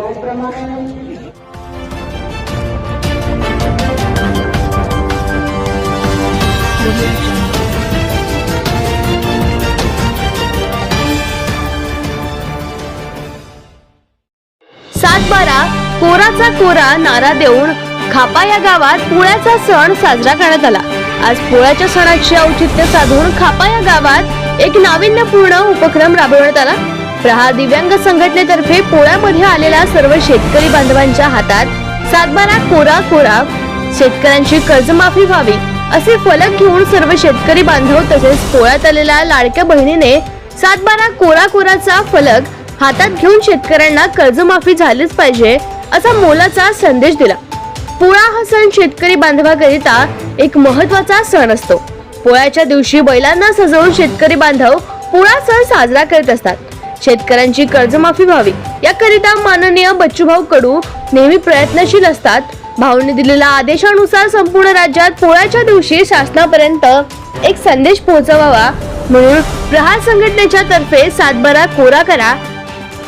त्याचप्रमाणे सातबारा कोराचा कोरा नारा देऊन खापा या गावात पोळ्याचा सण साजरा करण्यात आला. आज पोळ्याच्या सणाचे औचित्य साधून खापा या गावात एक नाविन्यपूर्ण उपक्रम राबवण्यात आला. प्रहार दिव्यांग संघटनेतर्फे पोळ्यामध्ये आलेल्या सर्व शेतकरी बांधवांच्या हातात सातबारा कोरा कोरा. शेतकऱ्यांची कर्जमाफी व्हावी असे फलक घेऊन सर्व शेतकरी बांधव तसेच पोळ्यात आलेल्या लाडक्या बहिणीने सातबारा कोरा कोराचा फलक हातात घेऊन शेतकऱ्यांना कर्जमाफी झालीच पाहिजे असा मोलाचा संदेश दिला. पोळा हा सण शेतकरी बांधवाकरिता एक महत्त्वाचा सण असतो. पोळ्याच्या दिवशी बैलांना सजवून शेतकरी बांधव पोळा सण साजरा करत असतात. शेतकऱ्यांची कर्जमाफी व्हावी. याकरिता माननीय बच्चूभाऊ कडू नेहमी प्रयत्नशील असतात. भाऊने दिलेल्या आदेशानुसार संपूर्ण राज्यात पोळ्याच्या दिवशी शासनापर्यंत एक संदेश पोहोचवावा म्हणून प्रहार संघटनेच्या तर्फे सातबारा कोरा करा.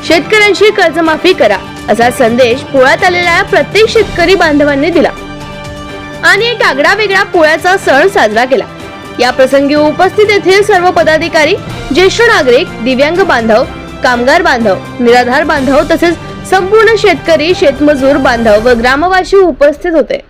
शेतकऱ्यांची कर्जमाफी करा असा संदेश पोळ्यात आलेल्या प्रत्येक शेतकरी बांधवांनी दिला. आणि एक आगळा वेगळा पोळ्याचा सण साजरा केला. या प्रसंगी उपस्थित येथील सर्व पदाधिकारी ज्येष्ठ नागरिक दिव्यांग बांधव कामगार बांधव निराधार बांधव तसेच संपूर्ण शेतकरी शेतमजूर बांधव व ग्रामवासी उपस्थित होते.